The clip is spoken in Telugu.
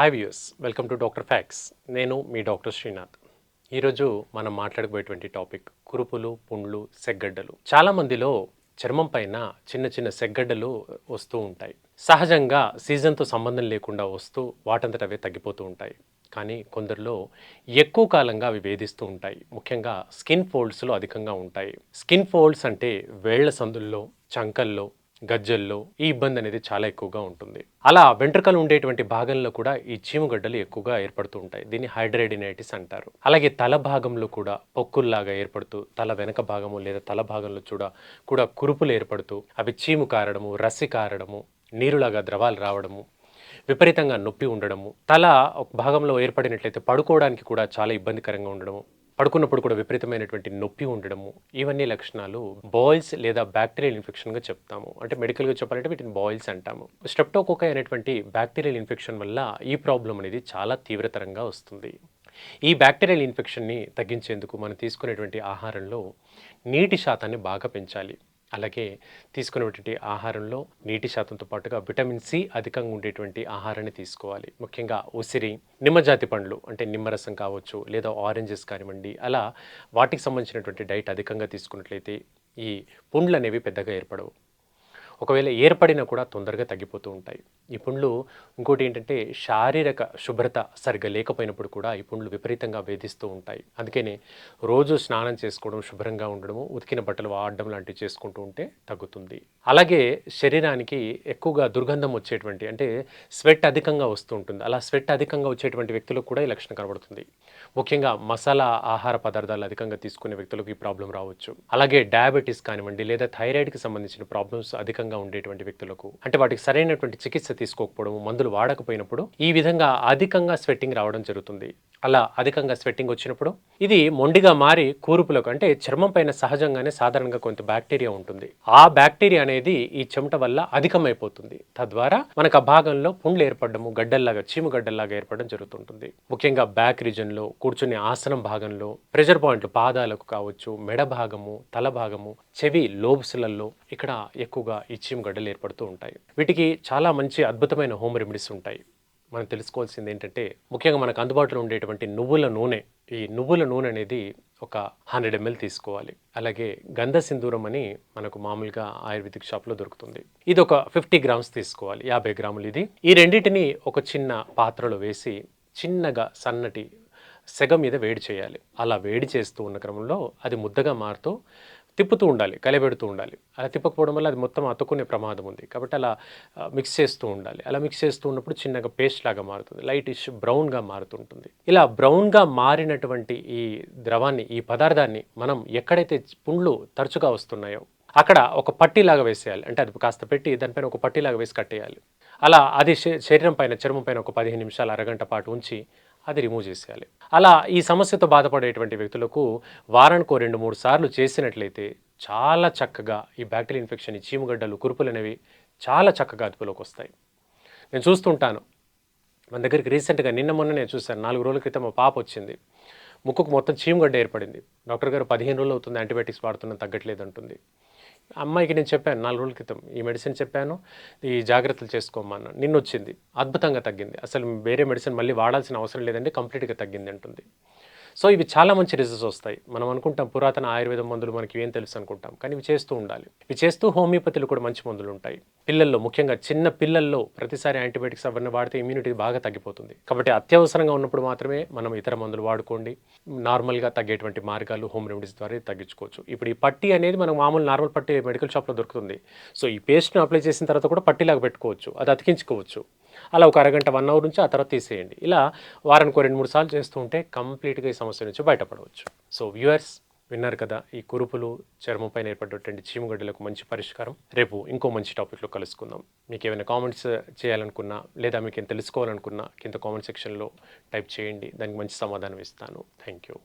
Hi views welcome to doctor facts నేను మీ డాక్టర్ శ్రీనాథ్ ఈరోజు మనం మాట్లాడబోయేటువంటి టాపిక్ కురుపులు పుండ్లు సెగ్గడ్డలు. చాలామందిలో చర్మం పైన చిన్న చిన్న సెగ్గడ్డలు వస్తూ ఉంటాయి. సహజంగా సీజన్తో సంబంధం లేకుండా వస్తూ వాటంతట అవే తగ్గిపోతూ ఉంటాయి. కానీ కొందరిలో ఎక్కువ కాలంగా అవి వేధిస్తూ ఉంటాయి. ముఖ్యంగా స్కిన్ ఫోల్డ్స్లో అధికంగా ఉంటాయి. స్కిన్ ఫోల్డ్స్ అంటే వేళ్ళ సందుల్లో చంకల్లో గజ్జల్లో ఈ ఇబ్బంది అనేది చాలా ఎక్కువగా ఉంటుంది. అలా వెంట్రుకలు ఉండేటువంటి భాగంలో కూడా ఈ చీమగడ్డలు ఎక్కువగా ఏర్పడుతూ ఉంటాయి. దీన్ని హైడ్రేడినైటిస్ అంటారు. అలాగే తల భాగంలో కూడా పొక్కుల్లాగా ఏర్పడుతూ తల వెనక భాగము లేదా తల భాగంలో చూడ కూడా కురుపులు ఏర్పడుతూ అవి చీము కారడము రసి కారడము నీరులాగా ద్రవాలు రావడము విపరీతంగా నొప్పి ఉండడము తల ఒక భాగంలో ఏర్పడినట్లయితే పడుకోవడానికి కూడా చాలా ఇబ్బందికరంగా ఉండడము పడుకున్నప్పుడు కూడా విపరీతమైనటువంటి నొప్పి ఉండడము ఇవన్నీ లక్షణాలు బాయిల్స్ లేదా బ్యాక్టీరియల్ ఇన్ఫెక్షన్గా చెప్తాము. అంటే మెడికల్గా చెప్పాలంటే వీటిని బాయిల్స్ అంటాము. స్ట్రెప్టోకోకై అనేటువంటి బ్యాక్టీరియల్ ఇన్ఫెక్షన్ వల్ల ఈ ప్రాబ్లం అనేది చాలా తీవ్రతరంగా వస్తుంది. ఈ బ్యాక్టీరియల్ ఇన్ఫెక్షన్ని తగ్గించేందుకు మనం తీసుకునేటువంటి ఆహారంలో నీటి శాతాన్ని బాగా పెంచాలి. అలాగే తీసుకునేటువంటి ఆహారంలో నీటి శాతంతో పాటుగా విటమిన్ సి అధికంగా ఉండేటువంటి ఆహారాన్ని తీసుకోవాలి. ముఖ్యంగా ఉసిరి నిమ్మజాతి పండ్లు అంటే నిమ్మరసం కావచ్చు లేదా ఆరెంజెస్ కానివ్వండి అలా వాటికి సంబంధించినటువంటి డైట్ అధికంగా తీసుకున్నట్లయితే ఈ పుండ్లు అనేవి పెద్దగా ఏర్పడవు. ఒకవేళ ఏర్పడినా కూడా తొందరగా తగ్గిపోతూ ఉంటాయి. ఈ పుండ్లు ఇంకోటి ఏంటంటే శారీరక శుభ్రత సరిగ్గా లేకపోయినప్పుడు కూడా ఈ పుండ్లు విపరీతంగా వేధిస్తూ ఉంటాయి. అందుకని రోజు స్నానం చేసుకోవడం శుభ్రంగా ఉండడము ఉతికిన బట్టలు వాడడం లాంటివి చేసుకుంటూ ఉంటే తగ్గుతుంది. అలాగే శరీరానికి ఎక్కువగా దుర్గంధం వచ్చేటువంటి అంటే స్వెట్ అధికంగా వస్తూ ఉంటుంది. అలా స్వెట్ అధికంగా వచ్చేటువంటి వ్యక్తులకు కూడా ఈ లక్షణం కనబడుతుంది. ముఖ్యంగా మసాలా ఆహార పదార్థాలు అధికంగా తీసుకునే వ్యక్తులకు ఈ ప్రాబ్లం రావచ్చు. అలాగే డయాబెటీస్ కానివ్వండి లేదా థైరాయిడ్కి సంబంధించిన ప్రాబ్లమ్స్ అధికంగా ఉండేటువంటి వ్యక్తులకు అంటే వాటికి సరైనటువంటి చికిత్స తీసుకోకపోవడం మందులు వాడకపోయినప్పుడు ఈ విధంగా అధికంగా స్వెట్టింగ్ రావడం జరుగుతుంది. అలా అధికంగా స్వెట్టింగ్ వచ్చినప్పుడు ఇది మొండిగా మారి కూరుపులకు అంటే చర్మం పైన సహజంగానే సాధారణంగా కొంత బ్యాక్టీరియా ఉంటుంది. ఆ బ్యాక్టీరియా అనేది ఈ చెమట వల్ల అధికమైపోతుంది. తద్వారా మనకు ఆ భాగంలో పుండ్లు ఏర్పడము గడ్డల్లాగా చీము గడ్డల్లాగా ఏర్పడడం జరుగుతుంటుంది. ముఖ్యంగా బ్యాక్ రీజన్లో కూర్చునే ఆసనం భాగంలో ప్రెషర్ పాయింట్లు పాదాలకు కావచ్చు మెడ భాగము తల భాగము చెవి లోబ్స్లలో ఇక్కడ ఎక్కువగా ఈ చీము గడ్డలు ఏర్పడుతూ ఉంటాయి. వీటికి చాలా మంచి అద్భుతమైన హోమ్ రెమెడీస్ ఉంటాయి. మనం తెలుసుకోవాల్సింది ఏంటంటే ముఖ్యంగా మనకు అందుబాటులో ఉండేటువంటి నువ్వుల నూనె ఈ నువ్వుల నూనె అనేది ఒక హండ్రెడ్ ఎంఎల్ తీసుకోవాలి. అలాగే గంధ సింధూరం అని మనకు మామూలుగా ఆయుర్వేదిక్ షాప్లో దొరుకుతుంది. ఇది ఒక ఫిఫ్టీ గ్రామ్స్ తీసుకోవాలి యాభై గ్రాములు ఇది. ఈ రెండింటిని ఒక చిన్న పాత్రలో వేసి చిన్నగా సన్నటి సెగ మీద వేడి చేయాలి. అలా వేడి చేస్తూ ఉన్న క్రమంలో అది ముద్దగా మారుతూ తిప్పుతూ ఉండాలి కలబెడుతూ ఉండాలి. అలా తిప్పకపోవడం వల్ల అది మొత్తం అతుక్కునే ప్రమాదం ఉంది. కాబట్టి అలా మిక్స్ చేస్తూ ఉండాలి. అలా మిక్స్ చేస్తూ ఉన్నప్పుడు చిన్నగా పేస్ట్ లాగా మారుతుంది. లైటిష్ బ్రౌన్గా మారుతుంటుంది. ఇలా బ్రౌన్గా మారినటువంటి ఈ ద్రవాన్ని ఈ పదార్థాన్ని మనం ఎక్కడైతే పుండ్లు తరచుగా వస్తున్నాయో అక్కడ ఒక పట్టీలాగా వేసేయాలి. అంటే అది కాస్త పెట్టి దానిపైన ఒక పట్టీలాగా వేసి కట్టేయాలి. అలా అది శ- శరీరం పైన చర్మం పైన ఒక పదిహేను నిమిషాలు అరగంట పాటు ఉంచి అది రిమూవ్ చేసేయాలి. అలా ఈ సమస్యతో బాధపడేటువంటి వ్యక్తులకు వారానికి రెండు మూడు సార్లు చేసినట్లయితే చాలా చక్కగా ఈ బ్యాక్టీరియల్ ఇన్ఫెక్షన్ ఈ చీమగడ్డలు కురుపులు అనేవి చాలా చక్కగా అదుపులోకి వస్తాయి. నేను చూస్తుంటాను మన దగ్గరికి రీసెంట్గా నిన్న మొన్న నేను చూశాను. నాలుగు రోజుల క్రితం మా పాప వచ్చింది. ముక్కుకు మొత్తం చీమగడ్డ ఏర్పడింది. డాక్టర్ గారు పదిహేను రోజులు అవుతుంది యాంటీబయాటిక్స్ వాడుతున్నా తగ్గట్లేదు అంటుంది. అమ్మాయికి నేను చెప్పాను నాలుగు రోజుల క్రితం ఈ మెడిసిన్ చెప్పాను ఈ జాగ్రత్తలు చేసుకోమన్నాను. నిన్న వచ్చింది అద్భుతంగా తగ్గింది. అసలు వేరే మెడిసిన్ మళ్ళీ వాడాల్సిన అవసరం లేదండి కంప్లీట్గా తగ్గింది అంటుంది. సో ఇవి చాలా మంచి రిజల్ట్స్ వస్తాయి. మనం అనుకుంటాం పురాతన ఆయుర్వేదం మందులు మనకి ఏం తెలుసు అనుకుంటాం కానీ ఇవి చేస్తూ ఉండాలి. ఇవి చేస్తూ హోమియోపతిలో కూడా మంచి మందులు ఉంటాయి. పిల్లల్లో ముఖ్యంగా చిన్న పిల్లల్లో ప్రతిసారి యాంటీబయాటిక్స్ అవన్నీ వాడితే ఇమ్యూనిటీ బాగా తగ్గిపోతుంది. కాబట్టి అత్యవసరంగా ఉన్నప్పుడు మాత్రమే మనం ఇతర మందులు వాడుకోండి. నార్మల్గా తగ్గేటువంటి మార్గాలు హోమ్ రెమెడీస్ ద్వారా తగ్గించుకోవచ్చు. ఇప్పుడు ఈ పట్టి అనేది మనం మామూలు నార్మల్ పట్టి మెడికల్ షాప్లో దొరుకుతుంది. సో ఈ పేస్ట్ని అప్లై చేసిన తర్వాత కూడా పట్టిలాగా పెట్టుకోవచ్చు. అది అతికించుకోవచ్చు. అలా ఒక అరగంట వన్ అవర్ నుంచి ఆ తర్వాత తీసేయండి. ఇలా వారానికి రెండు మూడు సార్లు చేస్తూ ఉంటే కంప్లీట్గా ఈ సమస్య నుంచి బయటపడవచ్చు. సో వ్యూవర్స్ విన్నారు కదా ఈ కురుపులు చర్మంపైన ఏర్పడినటువంటి ఏర్పడేటువంటి చీమగడ్డలకు మంచి పరిష్కారం. రేపు ఇంకో మంచి టాపిక్లో కలుసుకుందాం. మీకు ఏమైనా కామెంట్స్ చేయాలనుకున్నా లేదా మీకు ఏం తెలుసుకోవాలనుకున్నా కింద కామెంట్ సెక్షన్లో టైప్ చేయండి. దానికి మంచి సమాధానం ఇస్తాను. Thank you.